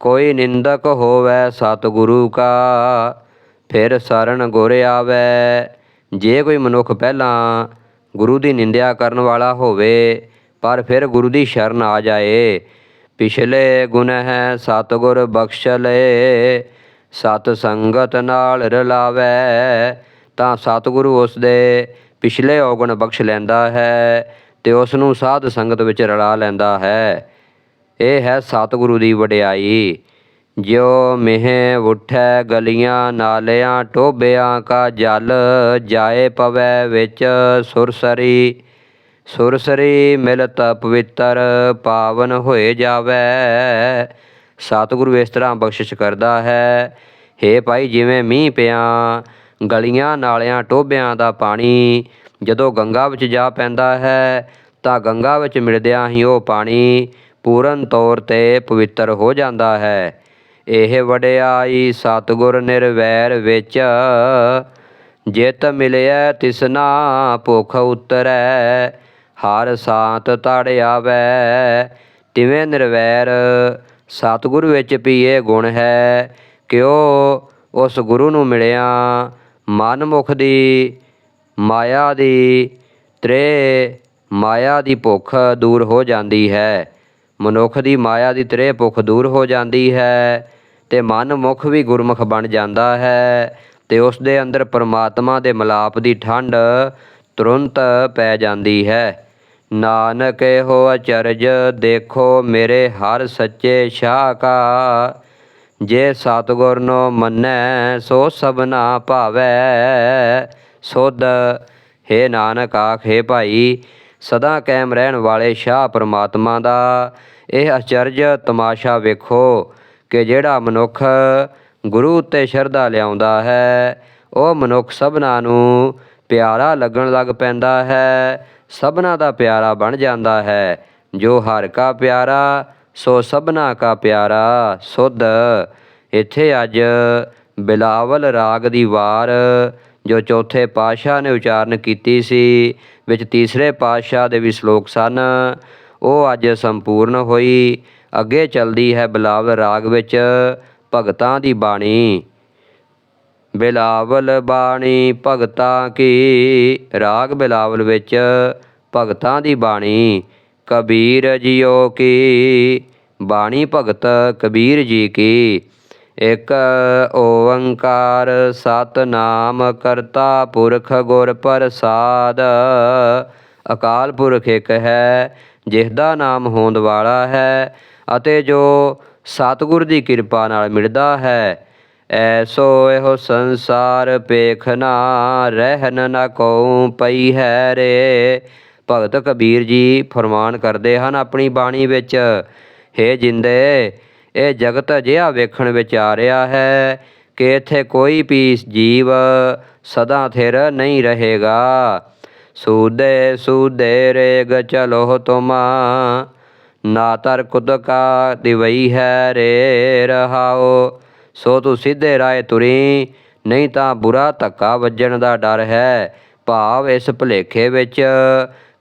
ਕੋਈ ਨਿੰਦਕ ਹੋਵੇ ਸਤਿਗੁਰੂ ਕਾ, ਫਿਰ ਸਰਣ ਗੁਰ ਆਵੇ। ਜੇ ਕੋਈ ਮਨੁੱਖ ਪਹਿਲਾਂ ਗੁਰੂ ਦੀ ਨਿੰਦਿਆ ਕਰਨ ਵਾਲਾ ਹੋਵੇ, ਪਰ ਫਿਰ ਗੁਰੂ ਦੀ ਸ਼ਰਨ ਆ ਜਾਏ। ਪਿਛਲੇ ਗੁਨਹ ਸਤਿਗੁਰ ਬਖਸ਼ ਲਏ ਸਤ ਸੰਗਤ ਨਾਲ ਰਲਾਵੇ। ਤਾਂ ਸਤਿਗੁਰੂ ਉਸ ਦੇ ਪਿਛਲੇ ਔਗਣ ਬਖਸ਼ ਲੈਂਦਾ ਹੈ ਤੇ ਉਸ ਨੂੰ ਸਾਧ ਸੰਗਤ ਵਿੱਚ ਰਲਾ ਲੈਂਦਾ ਹੈ। ਇਹ ਹੈ ਸਤਿਗੁਰੂ ਦੀ ਵਡਿਆਈ। ਜੋ ਮਿਹ ਉਠੈ ਗਲੀਆਂ ਨਾਲਿਆਂ ਟੋਬਿਆਂ ਕਾ ਜਲ, ਜਾਏ ਪਵੈ ਵਿੱਚ ਸੁਰਸਰੀ। ਸੁਰਸਰੀ ਮਿਲਤ ਪਵਿੱਤਰ, ਪਾਵਨ ਹੋਏ ਜਾਵੇ। ਸਤਿਗੁਰੂ ਇਸ ਤਰ੍ਹਾਂ ਬਖਸ਼ਿਸ਼ ਕਰਦਾ ਹੈ, ਹੇ ਭਾਈ ਜਿਵੇਂ ਮੀਂਹ ਪਿਆ, ਗਲੀਆਂ ਨਾਲਿਆਂ ਟੋਬਿਆਂ ਦਾ ਪਾਣੀ, ਜਦੋਂ ਗੰਗਾ ਵਿੱਚ ਜਾ ਪੈਂਦਾ ਹੈ, ਤਾਂ ਗੰਗਾ ਵਿੱਚ ਮਿਲਦਿਆਂ ਹੀ ਉਹ ਪਾਣੀ ਪੂਰਨ ਤੌਰ ਤੇ ਪਵਿੱਤਰ ਹੋ ਜਾਂਦਾ ਹੈ। ਇਹ ਵਡਿਆਈ ਸਤਿਗੁਰ ਨਿਰਵੈਰ ਵਿੱਚ ਜਿਤ ਮਿਲਿਆ ਤਿਸਨਾ ਭੁਖ ਉਤਰੈ। ਹਰ ਸਾਤ ਤੜ ਆਵੈ, ਤਿਵੇਂ ਨਿਰਵੈਰ ਸਤਿਗੁਰ ਵਿੱਚ ਵੀ ਇਹ ਗੁਣ ਹੈ। ਕਿ ਉਸ ਗੁਰੂ ਨੂੰ ਮਿਲਿਆ ਮਨਮੁਖ ਦੀ ਮਾਇਆ ਦੀ, ਤ੍ਰੇ ਮਾਇਆ ਦੀ ਭੁੱਖ ਦੂਰ ਹੋ ਜਾਂਦੀ ਹੈ। ਮਨੁੱਖ ਦੀ ਮਾਇਆ ਦੀ ਤ੍ਰੇ ਭੁੱਖ ਦੂਰ ਹੋ ਜਾਂਦੀ ਹੈ ਤੇ ਮਨ ਮੁਖ ਵੀ ਗੁਰਮੁਖ ਬਣ ਜਾਂਦਾ ਹੈ ਤੇ ਉਸ ਦੇ ਅੰਦਰ ਪਰਮਾਤਮਾ ਦੇ ਮਲਾਪ ਦੀ ਠੰਡ ਤੁਰੰਤ ਪੈ ਜਾਂਦੀ ਹੈ। ਨਾਨਕ ਹੋ ਅਚਰਜ ਦੇਖੋ ਮੇਰੇ ਹਰ ਸੱਚੇ ਸ਼ਾਹ ਕਾ ਜੇ ਸਤਿਗੁਰ ਨੂੰ ਮੰਨੈ ਸੋ ਸਭਨਾ ਭਾਵੈ। ਸੁਧ, ਹੇ ਨਾਨਕ ਆਖੇ ਭਾਈ ਸਦਾ ਕਾਇਮ ਰਹਿਣ ਵਾਲੇ ਸ਼ਾਹ ਪਰਮਾਤਮਾ ਦਾ। ਇਹ ਅਚਰਜ ਤਮਾਸ਼ਾ ਵੇਖੋ ਕਿ ਜਿਹੜਾ ਮਨੁੱਖ ਗੁਰੂ ਉੱਤੇ ਸ਼ਰਧਾ ਲਿਆਉਂਦਾ ਹੈ, ਉਹ ਮਨੁੱਖ ਸਭਨਾ ਨੂੰ ਪਿਆਰਾ ਲੱਗਣ ਲੱਗ ਪੈਂਦਾ ਹੈ, ਸਭਨਾ ਦਾ ਪਿਆਰਾ ਬਣ ਜਾਂਦਾ ਹੈ। ਜੋ ਹਰ ਕਾ ਪਿਆਰਾ, ਸੋ ਸਭਨਾ ਕਾ ਪਿਆਰਾ ਸੁਧ। ਇੱਥੇ ਅੱਜ ਬਿਲਾਵਲ ਰਾਗ ਦੀ ਵਾਰ, ਜੋ ਚੌਥੇ ਪਾਤਸ਼ਾਹ ਨੇ ਉਚਾਰਨ ਕੀਤੀ ਸੀ ਵਿੱਚ ਤੀਸਰੇ ਪਾਤਸ਼ਾਹ ਦੇ ਵੀ ਸ਼ਲੋਕ ਸਨ। ਉਹ ਅੱਜ ਸੰਪੂਰਨ ਹੋਈ। ਅੱਗੇ ਚੱਲਦੀ ਹੈ ਬਿਲਾਵਲ ਰਾਗ ਵਿੱਚ ਭਗਤਾਂ ਦੀ ਬਾਣੀ। ਬਿਲਾਵਲ ਬਾਣੀ ਭਗਤਾਂ ਕੀ? ਰਾਗ ਬਿਲਾਵਲ ਵਿੱਚ ਭਗਤਾਂ ਦੀ ਬਾਣੀ। ਕਬੀਰ ਜੀਓ ਕੀ? ਬਾਣੀ ਭਗਤ ਕਬੀਰ ਜੀ ਕੀ? ਇਕ ਓੰਕਾਰ ਸਤਨਾਮ ਕਰਤਾ ਪੁਰਖ ਗੁਰ ਪ੍ਰਸਾਦ। ਅਕਾਲ ਪੁਰਖ ਇੱਕ ਹੈ, ਜਿਸ ਦਾ ਨਾਮ ਹੋਂਦ ਵਾਲਾ ਹੈ ਅਤੇ ਜੋ ਸਤਿਗੁਰ ਦੀ ਕਿਰਪਾ ਨਾਲ ਮਿਲਦਾ ਹੈ ਐਸੋ ਇਹੋ ਸੰਸਾਰ ਪੇਖਨਾ ਰਹਿਨ ਨ ਕਉ ਪਈ ਹੈ ਰੇ। ਭਗਤ ਕਬੀਰ ਜੀ ਫਰਮਾਨ ਕਰਦੇ ਹਨ ਆਪਣੀ ਬਾਣੀ ਵਿੱਚ, ਹੇ ਜਿੰਦੇ ਇਹ ਜਗਤ ਅਜਿਹਾ ਵੇਖਣ ਵਿੱਚ ਆ ਰਿਹਾ ਹੈ ਕਿ ਇੱਥੇ ਕੋਈ ਵੀ ਜੀਵ ਸਦਾ ਥਿਰ ਨਹੀਂ ਰਹੇਗਾ। ਸੂਦੇ ਸੂਦੇ ਰੇਗ ਚਲੋ ਤੁਮਾ, ਨਾ ਤਰ ਕੁਦ ਕਾ ਦਿਵਈ ਹੈ ਰੇ ਰਹਾਓ। ਸੋ ਤੂੰ ਸਿੱਧੇ ਰਾਏ ਤੁਰੀ, ਨਹੀਂ ਤਾਂ ਬੁਰਾ ਧੱਕਾ ਵੱਜਣ ਦਾ ਡਰ ਹੈ। ਭਾਵ ਇਸ ਭੁਲੇਖੇ ਵਿੱਚ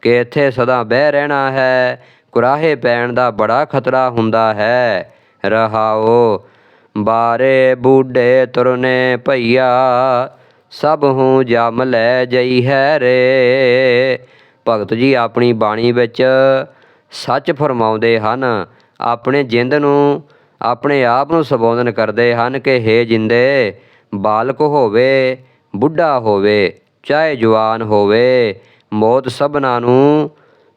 ਕਿ ਇੱਥੇ ਸਦਾ ਬਹਿ ਰਹਿਣਾ ਹੈ। ਕੁਰਾਹੇ ਪੈਣ ਦਾ ਬੜਾ ਖਤਰਾ ਹੁੰਦਾ ਹੈ। ਰਹਾਓ। ਬਾਰੇ ਬੂਢੇ ਤੁਰਨੇ ਭਈਆ, ਸਭ ਹੂੰ ਜਮ ਲੈ ਜਈ ਹੈ ਰੇ। ਭਗਤ ਜੀ ਆਪਣੀ ਬਾਣੀ ਵਿੱਚ ਸੱਚ ਫਰਮਾਉਂਦੇ ਹਨ, ਆਪਣੇ ਜਿੰਦ ਨੂੰ ਆਪਣੇ ਆਪ ਨੂੰ ਸੰਬੋਧਨ ਕਰਦੇ ਹਨ ਕਿ ਹੇ ਜਿੰਦੇ, ਬਾਲਕ ਹੋਵੇ, ਬੁੱਢਾ ਹੋਵੇ, ਚਾਹੇ ਜਵਾਨ ਹੋਵੇ, ਮੌਤ ਸਭਨਾ ਨੂੰ,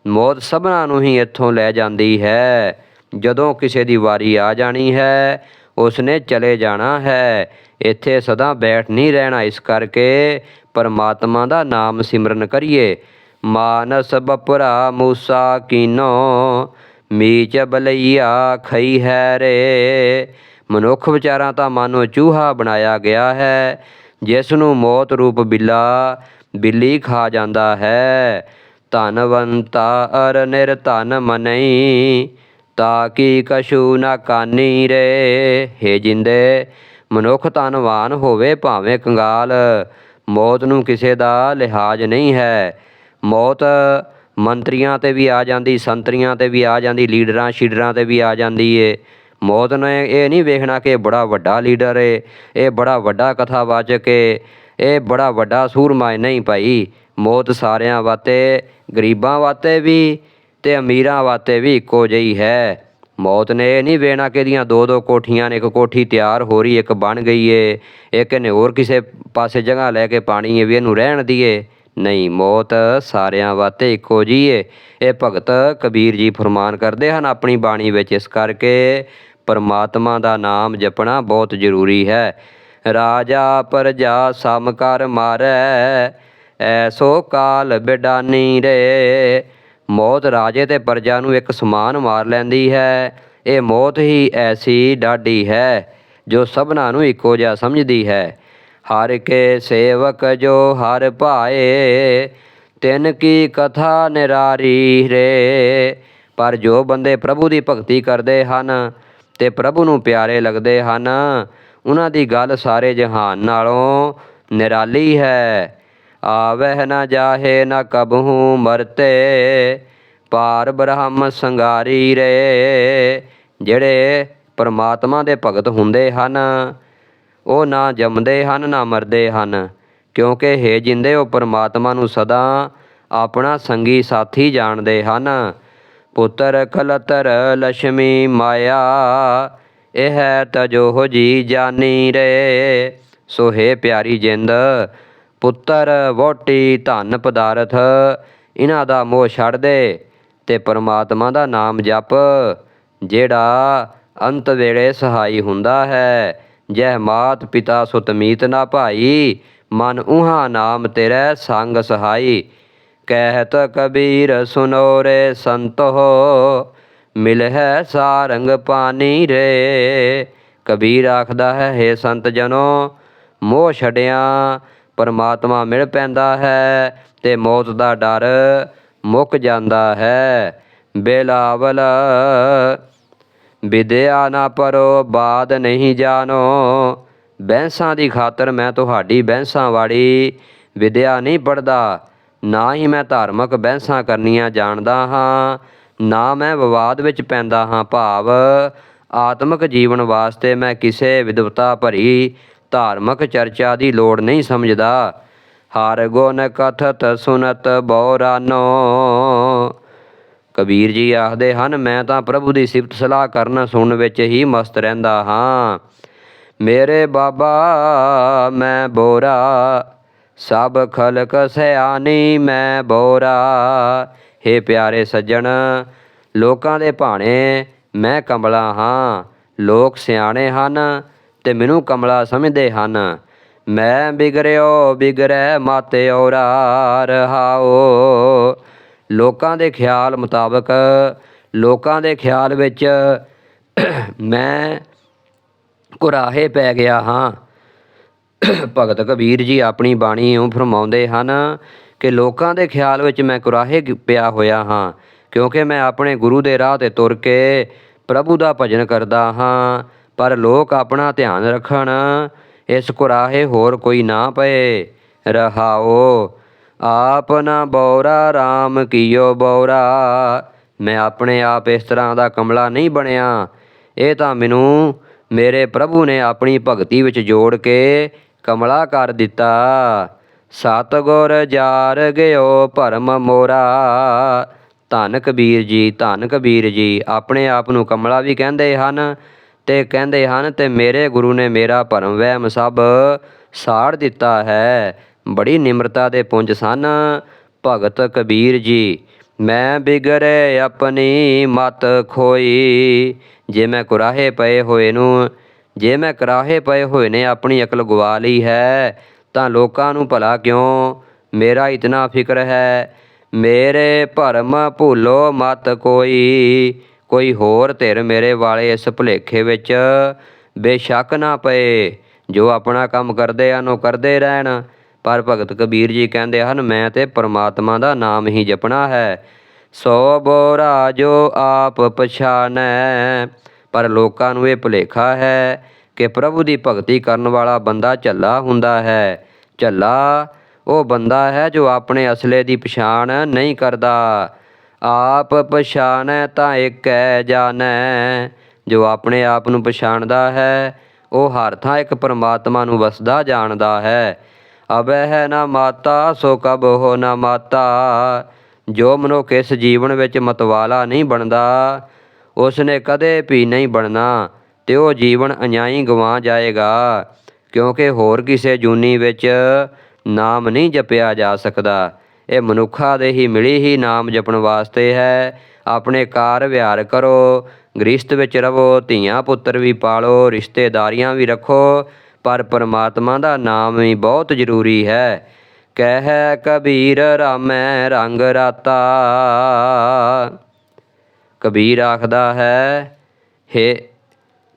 ਮੌਤ ਸਭਨਾ ਨੂੰ ਹੀ ਇੱਥੋਂ ਲੈ ਜਾਂਦੀ ਹੈ। ਜਦੋਂ ਕਿਸੇ ਦੀ ਵਾਰੀ ਆ ਜਾਣੀ ਹੈ, ਉਸਨੇ ਚਲੇ ਜਾਣਾ ਹੈ। ਇੱਥੇ ਸਦਾ ਬੈਠ ਨਹੀਂ ਰਹਿਣਾ, ਇਸ ਕਰਕੇ ਪਰਮਾਤਮਾ ਦਾ ਨਾਮ ਸਿਮਰਨ ਕਰੀਏ। ਮਾਨਸ ਬਪਰਾ ਮੂਸਾ ਕੀਨੋ, ਮੀਚ ਬਲਈਆ ਖਈ ਹੈ ਰੇ। ਮਨੁੱਖ ਵਿਚਾਰਾਂ ਤਾਂ ਮਾਨੋ ਚੂਹਾ ਬਣਾਇਆ ਗਿਆ ਹੈ। ਜਿਸ ਨੂੰ ਮੌਤ ਰੂਪ ਬਿੱਲਾ, ਬਿੱਲੀ ਖਾ ਜਾਂਦਾ ਹੈ। ਧਨਵੰਤਾ ਅਰ ਨਿਰਧਨ ਮਨਈ ਤਾ ਕੀ ਕਛੂ ਨਾ ਕਾਨੀ ਰੇ? ਹੇ ਜਿੰਦੇ, ਮਨੁੱਖ ਧਨਵਾਨ ਹੋਵੇ ਭਾਵੇਂ ਕੰਗਾਲ। ਮੌਤ ਨੂੰ ਕਿਸੇ ਦਾ ਲਿਹਾਜ਼ ਨਹੀਂ ਹੈ। ਮੌਤ ਮੰਤਰੀਆਂ ਤੇ ਵੀ ਆ ਜਾਂਦੀ, ਸੰਤਰੀਆਂ ਤੇ ਵੀ ਆ ਜਾਂਦੀ, ਲੀਡਰਾਂ ਸ਼ੀਡਰਾਂ ਤੇ ਵੀ ਆ ਜਾਂਦੀ ਏ। ਮੌਤ ਨੇ ਇਹ ਨਹੀਂ ਵੇਖਣਾ ਕਿ ਬੜਾ ਵੱਡਾ ਲੀਡਰ ਏ, ਇਹ ਬੜਾ ਵੱਡਾ ਕਥਾਵਾਚਕ ਏ, ਇਹ ਬੜਾ ਵੱਡਾ ਸੂਰਮਾ ਨਹੀਂ ਭਾਈ, ਮੌਤ ਸਾਰਿਆਂ ਵਾਸਤੇ, ਗਰੀਬਾਂ ਵਾਸਤੇ ਵੀ ਤੇ ਅਮੀਰਾਂ ਵਾਸਤੇ ਵੀ ਇੱਕੋ ਜਿਹੀ ਹੈ। ਮੌਤ ਨੇ ਇਹ ਨਹੀਂ ਵੇਖਣਾ ਕਿ ਇਹਦੀਆਂ ਦੋ ਦੋ ਕੋਠੀਆਂ ਨੇ, ਇੱਕ ਕੋਠੀ ਤਿਆਰ ਹੋ ਰਹੀ, ਇੱਕ ਬਣ ਗਈ ਏ। ਇੱਕ ਨੇ ਹੋਰ ਕਿਸੇ ਪਾਸੇ ਜਗ੍ਹਾ ਲੈ ਕੇ ਪਾਣੀ ਏ ਵੀ ਇਹਨੂੰ ਰਹਿਣ ਦੀਏ ਨਹੀਂ, ਮੌਤ ਸਾਰਿਆਂ ਵਾਸਤੇ ਇੱਕੋ ਜੀ ਏ। ਇਹ ਭਗਤ ਕਬੀਰ ਜੀ ਫਰਮਾਨ ਕਰਦੇ ਹਨ ਆਪਣੀ ਬਾਣੀ ਵਿੱਚ, ਇਸ ਕਰਕੇ ਪਰਮਾਤਮਾ ਦਾ ਨਾਮ ਜਪਣਾ ਬਹੁਤ ਜ਼ਰੂਰੀ ਹੈ। ਰਾਜਾ ਪ੍ਰਜਾ ਸਮ ਕਰ ਮਾਰੈ, ਐਸੋ ਕਾਲ ਬਿਡਾਨੀ ਰੇ। ਮੌਤ ਰਾਜੇ ਤੇ ਪ੍ਰਜਾ ਨੂੰ ਇੱਕ ਸਮਾਨ ਮਾਰ ਲੈਂਦੀ ਹੈ। ਇਹ ਮੌਤ ਹੀ ਐਸੀ ਡਾਢੀ ਹੈ ਜੋ ਸਭਨਾਂ ਨੂੰ ਇੱਕੋ ਜਿਹਾ ਸਮਝਦੀ ਹੈ। ਹਰ ਕੇ ਸੇਵਕ ਜੋ ਹਰ ਭਾਏ, ਤਿਨ ਕੀ ਕਥਾ ਨਿਰਾਰੀ ਰੇ। ਪਰ ਜੋ ਬੰਦੇ ਪ੍ਰਭੂ ਦੀ ਭਗਤੀ ਕਰਦੇ ਹਨ ਤੇ ਪ੍ਰਭੂ ਨੂੰ ਪਿਆਰੇ ਲੱਗਦੇ ਹਨ, ਉਹਨਾਂ ਦੀ ਗੱਲ ਸਾਰੇ ਜਹਾਨ ਨਾਲੋਂ ਨਿਰਾਲੀ ਹੈ। ਆਵਹਿ ਨਾ ਜਾਹੇ ਨਾ ਕਬਹੂ ਮਰਤੇ। ਪਾਰ ਬ੍ਰਹਮ ਸੰਗਾਰੀ ਰੇ। ਜਿਹੜੇ ਪਰਮਾਤਮਾ ਦੇ ਭਗਤ ਹੁੰਦੇ ਹਨ, ਉਹ ਨਾ ਜੰਮਦੇ ਹਨ, ਨਾ ਮਰਦੇ ਹਨ। ਕਿਉਂਕਿ ਹੇ ਜਿੰਦੇ ਉਹ ਪਰਮਾਤਮਾ ਨੂੰ ਸਦਾ ਆਪਣਾ ਸੰਗੀ ਸਾਥੀ ਜਾਣਦੇ ਹਨ। ਪੁੱਤਰ ਕਲਤਰ ਲక్ష్ਮੀ ਮਾਇਆ, ਇਹ ਤਜੋ ਜੀ ਜਾਨੀ ਰੇ। ਸੋ ਹੈ ਪਿਆਰੀ ਜਿੰਦ ਪੁੱਤਰ ਵੋਟੀ ਧਨ ਪਦਾਰਥ, ਇਹਨਾਂ ਦਾ ਮੋਹ ਛੱਡ ਦੇ ਤੇ ਪਰਮਾਤਮਾ ਦਾ ਨਾਮ ਜਪ, ਜਿਹੜਾ ਅੰਤ ਵੇਲੇ ਸਹਾਈ ਹੁੰਦਾ ਹੈ। ਜਹ ਮਾਤ ਪਿਤਾ ਸੁਤ ਮੀਤ ਨਾ ਭਾਈ, ਮਨ ਉਹਾ ਨਾਮ ਤੇਰੇ ਸੰਗ ਸਹਾਈ। ਕਹਿਤ ਕਬੀਰ, ਸੁਨੋ ਰੇ ਸੰਤੋ ਮਿਲ ਹੈ ਸਾਰੰਗ ਪਾਣੀ ਰੇ। ਕਬੀਰ ਆਖਦਾ ਹੈ, ਹੇ ਸੰਤ ਜਨੋ, ਮੋਹ ਛੜਿਆ ਪਰਮਾਤਮਾ ਮਿਲ ਪੈਂਦਾ ਹੈ ਤੇ ਮੌਤ ਦਾ ਡਰ ਮੁੱਕ ਜਾਂਦਾ ਹੈ। ਬੇਲਾਵਲ, ਵਿਦਿਆ ਨਾ ਪਰੋ, ਬਾਦ ਨਹੀਂ ਜਾਣੋ। ਬੈਂਸਾਂ ਦੀ ਖਾਤਰ ਮੈਂ ਤੁਹਾਡੀ ਬੈਂਸਾਂ ਵਾਲੀ ਵਿਦਿਆ ਨਹੀਂ ਪੜਦਾ ਨਾ ਹੀ ਮੈਂ ਧਾਰਮਿਕ ਬਹਿਸਾਂ ਕਰਨੀਆਂ ਜਾਣਦਾ ਹਾਂ, ਨਾ ਮੈਂ ਵਿਵਾਦ ਵਿੱਚ ਪੈਂਦਾ ਹਾਂ ਭਾਵ। ਆਤਮਿਕ ਜੀਵਨ ਵਾਸਤੇ ਮੈਂ ਕਿਸੇ ਵਿਦਵਤਾ ਭਰੀ ਧਾਰਮਿਕ ਚਰਚਾ ਦੀ ਲੋੜ ਨਹੀਂ ਸਮਝਦਾ। ਹਰ ਗੁਣ ਕਥਤ ਸੁਨਤ ਬੋਰਾਨੋ ਕਬੀਰ ਜੀ ਆਖਦੇ ਹਨ, ਮੈਂ ਤਾਂ ਪ੍ਰਭੂ ਦੀ ਸਿਫਤ ਸਲਾਹ ਕਰਨ ਸੁਣਨ ਵਿੱਚ ਹੀ ਮਸਤ ਰਹਿੰਦਾ ਹਾਂ। ਮੇਰੇ ਬਾਬਾ, ਮੈਂ ਬੋਰਾ। ਸਭ ਖਲਕ ਸਿਆਣੀ, ਮੈਂ ਬੋਰਾ। ਹੇ ਪਿਆਰੇ ਸੱਜਣ, ਲੋਕਾਂ ਦੇ ਭਾਣੇ ਮੈਂ ਕਮਲਾ ਹਾਂ। ਲੋਕ ਸਿਆਣੇ ਹਨ ਤੇ ਮੈਨੂੰ ਕਮਲਾ ਸਮਝਦੇ ਹਨ। ਮੈਂ ਬਿਗੜਿਓ ਬਿਗਰੈ ਮਾਤੇ ਔਰਾ ਰਹਾਓ ਲੋਕਾਂ ਦੇ ਖਿਆਲ ਮੁਤਾਬਕ, ਲੋਕਾਂ ਦੇ ਖਿਆਲ ਵਿੱਚ ਮੈਂ ਕੁਰਾਹੇ ਪੈ ਗਿਆ ਹਾਂ। ਭਗਤ ਕਬੀਰ ਜੀ ਆਪਣੀ ਬਾਣੀ ਇਉਂ ਫਰਮਾਉਂਦੇ ਹਨ ਕਿ ਲੋਕਾਂ ਦੇ ਖਿਆਲ ਵਿੱਚ ਮੈਂ ਕੁਰਾਹੇ ਪਿਆ ਹੋਇਆ ਹਾਂ, ਕਿਉਂਕਿ ਮੈਂ ਆਪਣੇ ਗੁਰੂ ਦੇ ਰਾਹ ਤੇ ਤੁਰ ਕੇ ਪ੍ਰਭੂ ਦਾ ਭਜਨ ਕਰਦਾ ਹਾਂ। ਪਰ ਲੋਕ ਆਪਣਾ ਧਿਆਨ ਰੱਖਣ। ਇਸ ਕੁਰਾਹੇ ਹੋਰ ਕੋਈ ਨਾ ਪਏ। ਰਹਾਓ, ਆਪ ਨਾ ਬੌਰਾ RAM ਕੀਓ ਬੌਰਾ। ਮੈਂ ਆਪਣੇ ਆਪ ਇਸ ਤਰ੍ਹਾਂ ਦਾ ਕਮਲਾ ਨਹੀਂ ਬਣਿਆ। ਇਹ ਤਾਂ ਮੈਨੂੰ ਮੇਰੇ ਪ੍ਰਭੂ ਨੇ ਆਪਣੀ ਭਗਤੀ ਵਿੱਚ ਜੋੜ ਕੇ ਕਮਲਾ ਕਰ ਦਿੱਤਾ। ਸਤਗੁਰ ਜਾਰ ਗਿਓ ਭਰਮ ਮੋਰਾ। ਧੰਨ ਕਬੀਰ ਜੀ ਧੰਨ ਕਬੀਰ ਜੀ, ਆਪਣੇ ਆਪ ਨੂੰ ਕਮਲਾ ਵੀ ਕਹਿੰਦੇ ਹਨ। ਤੇ ਕਹਿੰਦੇ ਹਨ, ਤੇ ਮੇਰੇ ਗੁਰੂ ਨੇ ਮੇਰਾ ਭਰਮ ਵਹਿਮ ਸਭ ਸਾੜ ਦਿੱਤਾ ਹੈ। ਬੜੀ ਨਿਮਰਤਾ ਦੇ ਪੁੰਜ ਸਨ, ਭਗਤ ਕਬੀਰ ਜੀ। ਮੈਂ ਬਿਗੜੇ ਆਪਣੀ ਮਤ ਖੋਈ। ਜੇ ਮੈਂ ਕੁਰਾਹੇ ਪਏ ਹੋਏ ਨੂੰ, ਜੇ ਮੈਂ ਕਰਾਹੇ ਪਏ ਹੋਏ ਨੇ ਆਪਣੀ ਅਕਲ ਗਵਾ ਲਈ ਹੈ, ਤਾਂ ਲੋਕਾਂ ਨੂੰ ਭਲਾ ਕਿਉਂ? ਮੇਰਾ ਇਤਨਾ ਫਿਕਰ ਹੈ। ਮੇਰੇ ਭਰਮ ਭੁੱਲੋ ਮਤ ਕੋਈ। ਕੋਈ ਹੋਰ ਧਿਰ ਮੇਰੇ ਵਾਲੇ ਇਸ ਭੁਲੇਖੇ ਵਿੱਚ ਬੇਸ਼ੱਕ ਨਾ ਪਏ, ਜੋ ਆਪਣਾ ਕੰਮ ਕਰਦੇ ਹਨ, ਉਹ ਕਰਦੇ ਰਹਿਣ। ਪਰ ਭਗਤ ਕਬੀਰ ਜੀ ਕਹਿੰਦੇ ਹਨ, ਮੈਂ ਤੇ ਪਰਮਾਤਮਾ ਦਾ ਨਾਮ ਹੀ ਜਪਣਾ ਹੈ। ਸੋ ਬੋਰਾ ਜੋ ਆਪ ਪਛਾਨੈ, ਪਰ ਲੋਕਾਂ ਨੂੰ ਇਹ ਭੁਲੇਖਾ ਹੈ ਕਿ ਪ੍ਰਭੂ ਦੀ ਭਗਤੀ ਕਰਨ ਵਾਲਾ ਬੰਦਾ ਝੱਲਾ ਹੁੰਦਾ ਹੈ। ਝੱਲਾ ਉਹ ਬੰਦਾ ਹੈ ਜੋ ਆਪਣੇ ਅਸਲੇ ਦੀ ਪਛਾਣ ਨਹੀਂ ਕਰਦਾ। ਆਪ ਪਛਾਣੈ ਤਾਂ ਏਕੈ ਜਾਣੈ, ਜੋ ਆਪਣੇ ਆਪ ਨੂੰ ਪਛਾਣਦਾ ਹੈ, ਉਹ ਹਰ ਥਾਂ ਇੱਕ ਪਰਮਾਤਮਾ ਨੂੰ ਵਸਦਾ ਜਾਣਦਾ ਹੈ। ਅਬੈ ਹੈ ਨਾ ਮਾਤਾ, ਸੋ ਕਬ ਹੋ ਨਾ ਮਾਤਾ, ਜੋ ਮਨੁੱਖ ਇਸ ਜੀਵਨ ਵਿੱਚ ਮਤਵਾਲਾ ਨਹੀਂ ਬਣਦਾ ਉਸ ਨੇ ਕਦੇ ਵੀ ਨਹੀਂ ਬਣਨਾ, ਤੇ ਉਹ ਜੀਵਨ ਅਨਿਆਈ ਗਵਾ ਜਾਏਗਾ, ਕਿਉਂਕਿ ਹੋਰ ਕਿਸੇ ਜੂਨੀ ਵਿੱਚ ਨਾਮ ਨਹੀਂ ਜਪਿਆ ਜਾ ਸਕਦਾ। ਇਹ ਮਨੁੱਖਾ ਦੇ ਹੀ ਮਿਲੀ ਹੀ ਨਾਮ ਜਪਣ ਵਾਸਤੇ ਹੈ। ਆਪਣੇ ਕਾਰ ਵਿਹਾਰ ਕਰੋ ਗ੍ਰਸਤ ਵਿੱਚ ਰਵੋ ਧੀਆਂ ਪੁੱਤਰ ਵੀ ਪਾਲੋ, ਰਿਸ਼ਤੇਦਾਰੀਆਂ ਵੀ ਰੱਖੋ, ਪਰ ਪਰਮਾਤਮਾ ਦਾ ਨਾਮ ਹੀ ਬਹੁਤ ਜ਼ਰੂਰੀ ਹੈ। ਕਹਿ ਕਬੀਰ, ਰਾਮੈ ਰੰਗ ਰਾਤਾ। ਕਬੀਰ ਆਖਦਾ ਹੈ, ਹੇ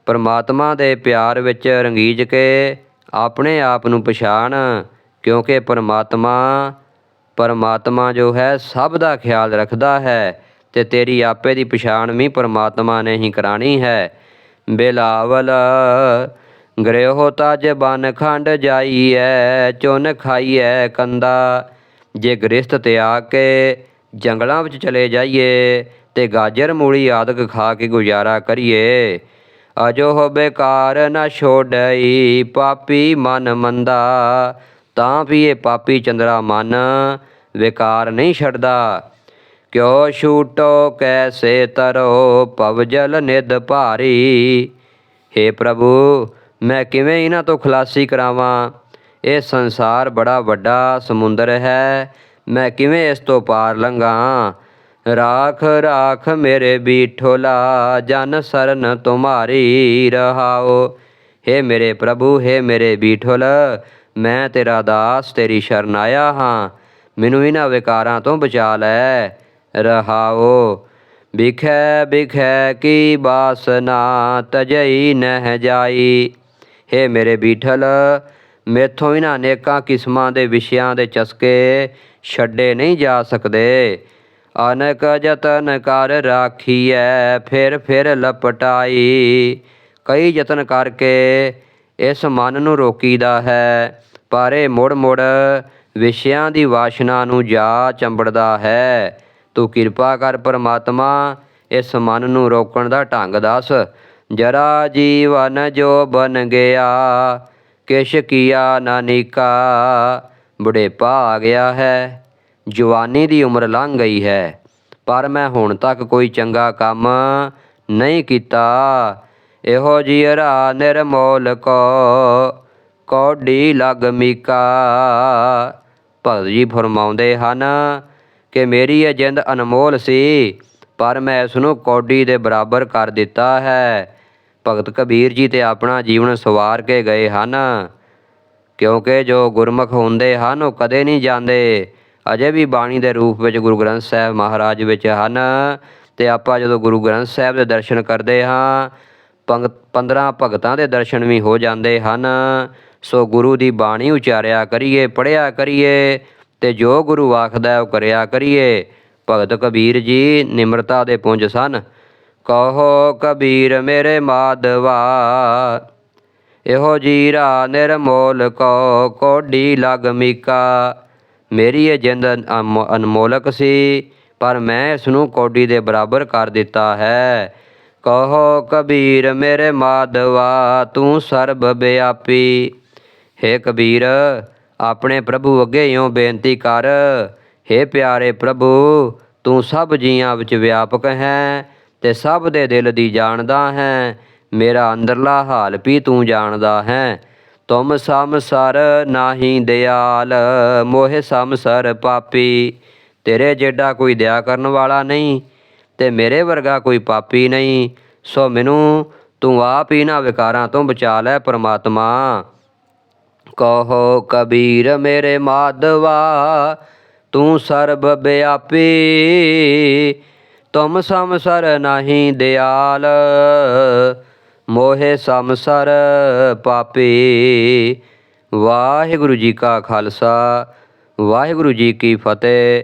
ਪਰਮਾਤਮਾ ਦੇ ਪਿਆਰ ਵਿੱਚ ਰੰਗੀਜ ਕੇ ਆਪਣੇ ਆਪ ਨੂੰ ਪਛਾਣ, ਕਿਉਂਕਿ ਪਰਮਾਤਮਾ ਪਰਮਾਤਮਾ ਜੋ ਹੈ ਸਭ ਦਾ ਖਿਆਲ ਰੱਖਦਾ ਹੈ ਤੇ ਤੇਰੀ ਆਪੇ ਦੀ ਪਛਾਣ ਵੀ ਪਰਮਾਤਮਾ ਨੇ ਹੀ ਕਰਾਣੀ ਹੈ। ਬਿਲਾਵਲ ਗ੍ਰਹਿ ਤਜ ਬਨ ਖੰਡ ਜਾਈਐ, ਚੁਨ ਖਾਈਐ ਕੰਦਾ। ਜੇ ਗ੍ਰਸਤ ਤਿਆਗ ਕੇ ਜੰਗਲਾਂ ਵਿੱਚ ਚਲੇ ਜਾਈਏ ਤੇ ਗਾਜਰ, ਮੂਲੀ, ਆਦਿਕ ਖਾ ਕੇ ਗੁਜ਼ਾਰਾ ਕਰੀਏ ਅਜੋ ਹੋ ਬੇਕਾਰ ਨਾ ਛੋੜਈ ਪਾਪੀ ਮਨ ਮੰਦਾ। ਤਾਂ ਵੀ ਇਹ ਪਾਪੀ ਚੰਦਰਾ ਮਨ ਵਿਕਾਰ ਨਹੀਂ ਛੱਡਦਾ। ਕਿਉ ਛੂਟੋ ਕੈਸੇ ਤਰੋ ਪਵਜਲ ਨਿਦ ਭਾਰੀ। ਹੇ ਪ੍ਰਭੂ, ਮੈਂ ਕਿਵੇਂ ਇਹਨਾਂ ਤੋਂ ਖਲਾਸੀ ਕਰਾਵਾਂ? ਇਹ ਸੰਸਾਰ ਬੜਾ ਵੱਡਾ ਸਮੁੰਦਰ ਹੈ, ਮੈਂ ਕਿਵੇਂ ਇਸ ਤੋਂ ਪਾਰ ਲੰਘਾਂ? ਰਾਖ ਰਾਖ ਮੇਰੇ ਬੀਠੋਲਾ, ਜਨ ਸਰਨ ਤੁਮਾਰੀ ਰਹਾਓ। ਹੇ ਮੇਰੇ ਪ੍ਰਭੂ, ਹੇ ਮੇਰੇ ਬੀਠੋਲ ਮੈਂ ਤੇਰਾ ਦਾਸ, ਤੇਰੀ ਸ਼ਰਨ ਆਇਆ ਹਾਂ। ਮੈਨੂੰ ਇਹਨਾਂ ਵਿਕਾਰਾਂ ਤੋਂ ਬਚਾ ਲੈ, ਰਹਾਓ। ਬਿਖੈ ਬਿਖੈ ਕੀ ਬਾਸਨਾ ਤਜਈ ਨਹਿ ਜਾਈ। ਹੇ ਮੇਰੇ ਬੀਠਲ, ਮੇਥੋਂ ਇਹਨਾਂ ਅਨੇਕਾਂ ਕਿਸਮਾਂ ਦੇ ਵਿਸ਼ਿਆਂ ਦੇ ਚਸਕੇ ਛੱਡੇ ਨਹੀਂ ਜਾ ਸਕਦੇ। ਅਨਕ ਯਤਨ ਕਰ ਰਾਖੀਐ, ਫਿਰ ਫਿਰ ਲਪਟਾਈ। ਕਈ ਯਤਨ ਕਰਕੇ ਇਸ ਮਨ ਨੂੰ ਰੋਕੀਦਾ ਹੈ, ਪਰ ਇਹ ਮੁੜ ਮੁੜ ਵਿਸ਼ਿਆਂ ਦੀ ਵਾਸ਼ਨਾ ਨੂੰ ਜਾ ਚੰਬੜਦਾ ਹੈ। ਤੂੰ ਕਿਰਪਾ ਕਰ ਪਰਮਾਤਮਾ, ਇਸ ਮਨ ਨੂੰ ਰੋਕਣ ਦਾ ਢੰਗ ਦੱਸ। ਜਰਾ ਜੀਵਨ ਜੋ ਬਨ ਗਿਆ, ਕਿਛ ਕੀਆ ਨਾ ਬੁਢੇਪਾ ਆ ਗਿਆ ਹੈ, ਜਵਾਨੀ ਦੀ ਉਮਰ ਲੰਘ ਗਈ ਹੈ, ਪਰ ਮੈਂ ਹੁਣ ਤੱਕ ਕੋਈ ਚੰਗਾ ਕੰਮ ਨਹੀਂ ਕੀਤਾ। ਇਹੋ ਜੀਰਾ ਨਿਰਮੋਲ ਕੋ, ਕੋਡੀ ਲਗ ਮੀਕਾ। ਭਗਤ ਜੀ ਫਰਮਾਉਂਦੇ ਹਨ ਕਿ ਮੇਰੀ ਇਹ ਜਿੰਦ ਅਨਮੋਲ ਸੀ, ਪਰ ਮੈਂ ਇਸ ਨੂੰ ਕੌਡੀ ਦੇ ਬਰਾਬਰ ਕਰ ਦਿੱਤਾ ਹੈ। ਭਗਤ ਕਬੀਰ ਜੀ ਤੇ ਆਪਣਾ ਜੀਵਨ ਸਵਾਰ ਕੇ ਗਏ ਹਨ। ਕਿਉਂਕਿ ਜੋ ਗੁਰਮੁਖ ਹੁੰਦੇ ਹਨ, ਉਹ ਕਦੇ ਨਹੀਂ ਜਾਂਦੇ। ਅਜੇ ਵੀ ਬਾਣੀ ਦੇ ਰੂਪ ਵਿੱਚ ਗੁਰੂ ਗ੍ਰੰਥ ਸਾਹਿਬ ਮਹਾਰਾਜ ਵਿੱਚ ਹਨ। ਤੇ ਆਪਾਂ ਜਦੋਂ ਗੁਰੂ ਗ੍ਰੰਥ ਸਾਹਿਬ ਦੇ ਦਰਸ਼ਨ ਕਰਦੇ ਹਾਂ 15 ਭਗਤਾਂ ਦੇ ਦਰਸ਼ਨ ਵੀ ਹੋ ਜਾਂਦੇ ਹਨ। ਸੋ ਗੁਰੂ ਦੀ ਬਾਣੀ ਉਚਾਰਿਆ ਕਰੀਏ ਪੜਿਆ ਕਰੀਏ ਤੇ ਜੋ ਗੁਰੂ ਆਖਦਾ ਉਹ ਕਰਿਆ ਕਰੀਏ। ਭਗਤ ਕਬੀਰ ਜੀ ਨਿਮਰਤਾ ਦੇ ਪੁੰਜ ਸਨ। ਕਹੋ ਕਬੀਰ ਮੇਰੇ ਮਾਧਵਾ, ਇਹੋ ਜੀਰਾ ਨਿਰਮੋਲ ਕੋ ਕੋਡੀ ਲਗ ਮੀਕਾ। ਮੇਰੀ ਇਹ ਜਿੰਦ ਅਨਮੋ- ਅਨਮੋਲਕ ਸੀ, ਪਰ ਮੈਂ ਇਸ ਨੂੰ ਕੋਡੀ ਦੇ ਬਰਾਬਰ ਕਰ ਦਿੱਤਾ ਹੈ। ਕਹੋ ਕਬੀਰ ਮੇਰੇ ਮਾਧਵਾ, ਤੂੰ ਸਰਬ ਵਿਆਪੀ। ਹੇ ਕਬੀਰ, ਆਪਣੇ ਪ੍ਰਭੂ ਅੱਗੇ ਇਉਂ ਬੇਨਤੀ ਕਰ। ਹੇ ਪਿਆਰੇ ਪ੍ਰਭੂ, ਤੂੰ ਸਭ ਜੀਆਂ ਵਿੱਚ ਵਿਆਪਕ ਹੈ ਤੇ ਸਭ ਦੇ ਦਿਲ ਦੀ ਜਾਣਦਾ ਹੈ। ਮੇਰਾ ਅੰਦਰਲਾ ਹਾਲ ਵੀ ਤੂੰ ਜਾਣਦਾ ਹੈ। ਤੁਮ ਸਮਸਰ ਨਾਹੀ ਦਿਆਲ, ਮੋਹਿ ਸਮਸਰ ਪਾਪੀ। ਤੇਰੇ ਜਿਹੜਾ ਕੋਈ ਦਇਆ ਕਰਨ ਵਾਲਾ ਨਹੀਂ ਤੇ ਮੇਰੇ ਵਰਗਾ ਕੋਈ ਪਾਪੀ ਨਹੀਂ। ਸੋ ਮੈਨੂੰ ਤੂੰ ਆਪ ਹੀ ਨਾ ਵਿਕਾਰਾਂ ਤੋਂ ਬਚਾ ਲੈ ਪ੍ਰਮਾਤਮਾ। ਕਹੋ, ਕਬੀਰ ਮੇਰੇ ਮਾਧਵਾ, ਤੂੰ ਸਰਬ ਬਿਆਪੀ ਤੁਮ ਸਮਸਰ ਨਹੀਂ ਦਿਆਲ, ਮੋਹਿ ਸਮਸਰ ਪਾਪੀ। ਵਾਹਿਗੁਰੂ ਜੀ ਕਾ ਖਾਲਸਾ, ਵਾਹਿਗੁਰੂ ਜੀ ਕੀ ਫਤਿਹ।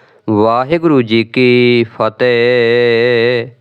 ਵਾਹਿਗੁਰੂ ਜੀ ਕੀ ਫਤਿਹ।